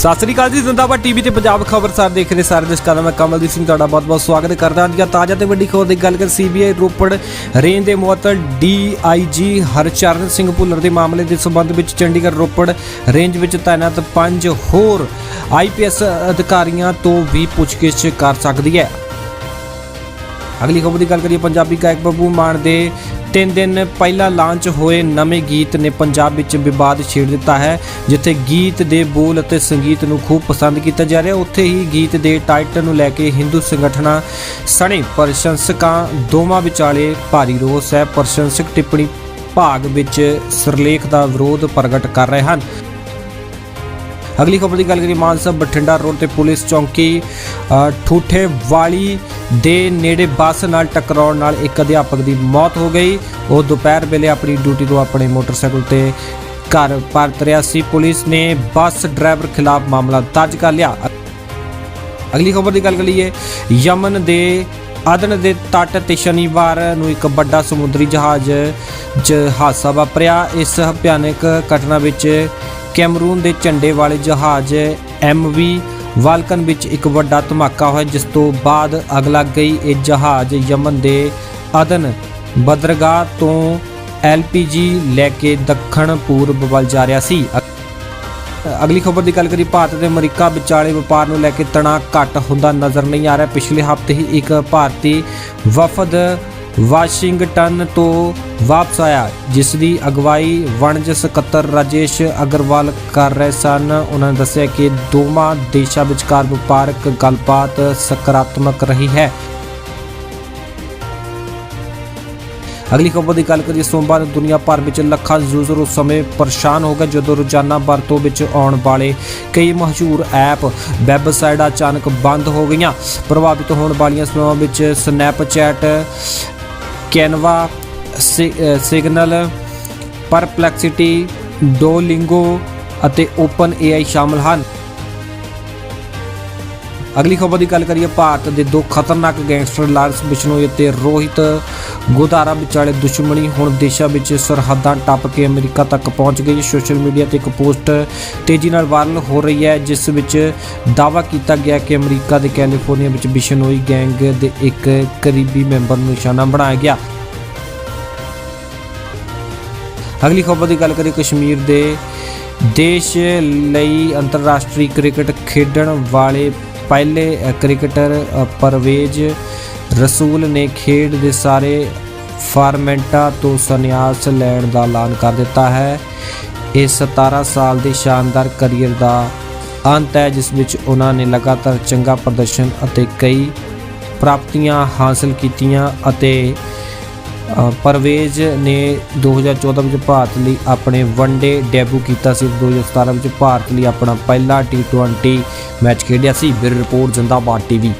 ਸਤਿ ਸ੍ਰੀ ਅਕਾਲ ਜੀ, ਜ਼ਿੰਦਾਬਾਦ ਟੀਵੀ ਤੇ ਪੰਜਾਬ ਖਬਰਸਾਰ ਦੇਖ ਰਹੇ ਸਾਰੇ ਦਰਸ਼ਕਾਂ ਦਾ ਮੈਂ ਕਮਲਦੀਪ ਸਿੰਘ ਤੁਹਾਡਾ ਬਹੁਤ-ਬਹੁਤ ਸਵਾਗਤ ਕਰਦਾ ਹਾਂ ਅੱਜ ਤਾਜ਼ਾ ਤੇ ਵੱਡੀ ਖਬਰ ਦੀ ਗੱਲ ਕਰ ਸੀਬੀਆਈ ਰੋਪੜ ਰੇਂਜ ਦੇ ਮੁਅੱਤਲ ਡੀਆਈਜੀ ਹਰਚਰਨ ਸਿੰਘ ਭੁੱਲਰ ਦੇ ਮਾਮਲੇ ਦੇ ਸਬੰਧ ਵਿੱਚ ਚੰਡੀਗੜ੍ਹ ਰੋਪੜ ਰੇਂਜ ਵਿੱਚ ਤਾਇਨਾਤ ਪੰਜ ਹੋਰ ਆਈਪੀਐਸ ਅਧਿਕਾਰੀਆਂ ਤੋਂ ਵੀ ਪੁੱਛਗਿੱਛ ਕਰ ਸਕਦੀ ਹੈ। ਅਗਲੀ ਖਬਰ ਦੀ ਗੱਲ ਕਰੀਏ, ਪੰਜਾਬੀ ਗਾਇਕ ਬੱਬੂ ਮਾਨ ਦੇ ਤਿੰਨ ਦਿਨ ਪਹਿਲਾਂ ਲਾਂਚ ਹੋਏ ਨਵੇਂ ਗੀਤ ਨੇ ਪੰਜਾਬ ਵਿੱਚ ਵਿਵਾਦ ਛੇੜ ਦਿੱਤਾ ਹੈ, ਜਿੱਥੇ ਗੀਤ ਦੇ ਬੋਲ ਅਤੇ ਸੰਗੀਤ ਨੂੰ ਖੂਬ ਪਸੰਦ ਕੀਤਾ ਜਾ ਰਿਹਾ। ਉੱਥੇ ਹੀ ਗੀਤ ਦੇ ਟਾਈਟਲ ਨੂੰ ਲੈ ਕੇ ਹਿੰਦੂ ਸੰਗਠਨਾਂ ਸਣੇ ਪ੍ਰਸ਼ੰਸਕਾਂ, ਦੋਵਾਂ ਵਿਚਾਲੇ ਭਾਰੀ ਰੋਸ ਹੈ। ਪ੍ਰਸ਼ੰਸਕ ਟਿੱਪਣੀ ਭਾਗ ਵਿੱਚ ਸਿਰਲੇਖ ਦਾ ਵਿਰੋਧ ਪ੍ਰਗਟ ਕਰ ਰਹੇ ਹਨ। ਅਗਲੀ ਖਬਰ ਦੀ ਗੱਲ ਕਰੀਏ ਮਾਨਸਾ ਬਠਿੰਡਾ ਰੋਡ ਤੇ ਪੁਲਿਸ ਚੌਂਕੀ ਠੂਠੇ ਵਾਲੀ ਦੇ ਨੇੜੇ ਬੱਸ ਨਾਲ ਟਕਰਾਉਣ ਨਾਲ ਇੱਕ ਅਧਿਆਪਕ ਦੀ ਮੌਤ ਹੋ ਗਈ। ਉਹ ਦੁਪਹਿਰ ਵੇਲੇ ਆਪਣੀ ਡਿਊਟੀ ਤੋਂ ਆਪਣੇ ਮੋਟਰਸਾਈਕਲ ਤੇ ਘਰ ਪਰਤ ਰਿਹਾ ਸੀ। ਪੁਲਿਸ ਨੇ ਬੱਸ ਡਰਾਈਵਰ ਖਿਲਾਫ ਮਾਮਲਾ ਦਰਜ ਕਰ ਲਿਆ। ਅਗਲੀ ਖਬਰ ਦੀ ਗੱਲ ਕਰੀਏ ਯਮਨ ਦੇ ਅਦਨ ਦੇ ਤੱਟ ਤੇ ਸ਼ਨੀਵਾਰ ਨੂੰ ਇੱਕ ਵੱਡਾ ਸਮੁੰਦਰੀ ਜਹਾਜ਼ 'ਚ ਹਾਦਸਾ ਵਾਪਰਿਆ। ਇਸ ਭਿਆਨਕ ਘਟਨਾ ਵਿੱਚ ਕੈਮਰੂਨ ਦੇ ਝੰਡੇ ਵਾਲੇ ਜਹਾਜ਼ ਐਮਵੀ ਵਾਲਕਨ ਵਿੱਚ ਇੱਕ ਵੱਡਾ ਧਮਾਕਾ ਹੋਇਆ, ਜਿਸ ਤੋਂ ਬਾਅਦ ਅਗਲਾ ਗਈ ਇਹ ਜਹਾਜ਼ ਯਮਨ ਦੇ ਅਦਨ ਬਦਰਗਾਹ ਤੋਂ ਐਲਪੀਜੀ ਲੈ ਕੇ ਦੱਖਣ ਪੂਰਬ ਵੱਲ ਜਾ ਰਿਹਾ ਸੀ। ਅਗਲੀ ਖਬਰ ਦੀ ਗੱਲ ਕਰੀ ਭਾਰਤ ਤੇ ਅਮਰੀਕਾ ਵਿਚਾਲੇ ਵਪਾਰ ਨੂੰ ਲੈ ਕੇ ਤਣਾਅ ਘੱਟ ਹੁੰਦਾ ਨਜ਼ਰ ਨਹੀਂ ਆ ਰਿਹਾ। ਪਿਛਲੇ ਹਫ਼ਤੇ ਹੀ ਇੱਕ ਭਾਰਤੀ ਵਫਦ ਵਾਸ਼ਿੰਗਟਨ ਤੋਂ ਵਾਪਸ ਆਇਆ, ਜਿਸ ਦੀ ਅਗਵਾਈ ਵਣਜ ਸਕੱਤਰ ਰਾਜੇਸ਼ ਅਗਰਵਾਲ ਕਰ ਰਹੇ ਸਨ। ਉਹਨਾਂ ਨੇ ਦੱਸਿਆ ਕਿ ਦੋਵਾਂ ਦੇਸ਼ਾਂ ਵਿਚਕਾਰ ਵਪਾਰਕ ਗੱਲਬਾਤ ਸਕਾਰਾਤਮਕ ਰਹੀ ਹੈ। ਅਗਲੀ ਖਬਰ ਦੀ ਗੱਲ ਕਰੀਏ, ਸੋਮਵਾਰ ਨੂੰ ਦੁਨੀਆ ਭਰ ਵਿੱਚ ਲੱਖਾਂ ਯੂਜ਼ਰ ਉਸ ਸਮੇਂ ਪਰੇਸ਼ਾਨ ਹੋ ਗਏ, ਜਦੋਂ ਰੋਜ਼ਾਨਾ ਵਰਤੋਂ ਵਿੱਚ ਆਉਣ ਵਾਲੇ ਕਈ ਮਸ਼ਹੂਰ ਐਪ ਵੈਬਸਾਈਟਾਂ ਅਚਾਨਕ ਬੰਦ ਹੋ ਗਈਆਂ। ਪ੍ਰਭਾਵਿਤ ਹੋਣ ਵਾਲੀਆਂ ਸਮੂਹਾਂ ਵਿੱਚ ਸਨੈਪਚੈਟ ਕੈਨਵਾ ਸਿਗਨਲ ਪਰਪਲੈਕਸਿਟੀ ਡੋਲਿੰਗੋ ਅਤੇ ਓਪਨ ਏਆਈ ਸ਼ਾਮਲ ਹਨ। ਅਗਲੀ ਖਬਰ ਦੀ ਗੱਲ ਕਰੀਏ, ਭਾਰਤ ਦੇ ਦੋ ਖਤਰਨਾਕ ਗੈਂਗਸਟਰ ਲਾਰੈਂਸ ਬਿਸ਼ਨੋਈ ਅਤੇ ਰੋਹਿਤ ਗੋਦਾਰਾ ਵਿਚਾਲੇ ਦੁਸ਼ਮਣੀ ਹੁਣ ਦੇਸ਼ਾਂ ਵਿੱਚ ਸਰਹੱਦਾਂ ਟੱਪ ਕੇ ਅਮਰੀਕਾ ਤੱਕ ਪਹੁੰਚ ਗਈ ਹੈ। ਸੋਸ਼ਲ ਮੀਡੀਆ ਤੇ ਇੱਕ ਪੋਸਟ ਤੇਜ਼ੀ ਨਾਲ ਵਾਇਰਲ ਹੋ ਰਹੀ ਹੈ, ਜਿਸ ਵਿੱਚ ਦਾਅਵਾ ਕੀਤਾ ਗਿਆ ਕਿ ਅਮਰੀਕਾ ਦੇ ਕੈਲੀਫੋਰਨੀਆ ਵਿੱਚ ਬਿਸ਼ਨੋਈ ਗੈਂਗ ਦੇ ਇੱਕ ਕਰੀਬੀ ਮੈਂਬਰ ਨੂੰ ਨਿਸ਼ਾਨਾ ਬਣਾਇਆ ਗਿਆ। ਅਗਲੀ ਖਬਰ ਦੀ ਗੱਲ ਕਰੀਏ, ਕਸ਼ਮੀਰ ਦੇ ਦੇਸ਼ ਲਈ ਅੰਤਰਰਾਸ਼ਟਰੀ ਕ੍ਰਿਕਟ ਖੇਡਣ ਵਾਲੇ ਪਹਿਲੇ ਕ੍ਰਿਕਟਰ ਪਰਵੇਜ਼ ਰਸੂਲ ਨੇ ਖੇਡ ਦੇ ਸਾਰੇ ਫਾਰਮੈਂਟਾਂ ਤੋਂ ਸੰਨਿਆਸ ਲੈਣ ਦਾ ਐਲਾਨ ਕਰ ਦਿੱਤਾ ਹੈ। ਇਹ 17 ਸਾਲ ਦੇ ਸ਼ਾਨਦਾਰ ਕਰੀਅਰ ਦਾ ਅੰਤ ਹੈ, ਜਿਸ ਵਿੱਚ ਉਹਨਾਂ ਨੇ ਲਗਾਤਾਰ ਚੰਗਾ ਪ੍ਰਦਰਸ਼ਨ ਅਤੇ ਕਈ ਪ੍ਰਾਪਤੀਆਂ ਹਾਸਲ ਕੀਤੀਆਂ ਅਤੇ ਪਰਵੇਜ਼ ਨੇ 2014 ਵਿੱਚ ਭਾਰਤ ਲਈ ਆਪਣੇ ਵਨਡੇ ਡੈਬਿਊ ਕੀਤਾ ਸੀ। 2017 ਵਿੱਚ ਭਾਰਤ ਲਈ ਆਪਣਾ ਪਹਿਲਾ T20 ਮੈਚ ਖੇਡਿਆ ਸੀ। ਬਿਰ ਰਿਪੋਰਟ, ਜ਼ਿੰਦਾਬਾਦ ਟੀਵੀ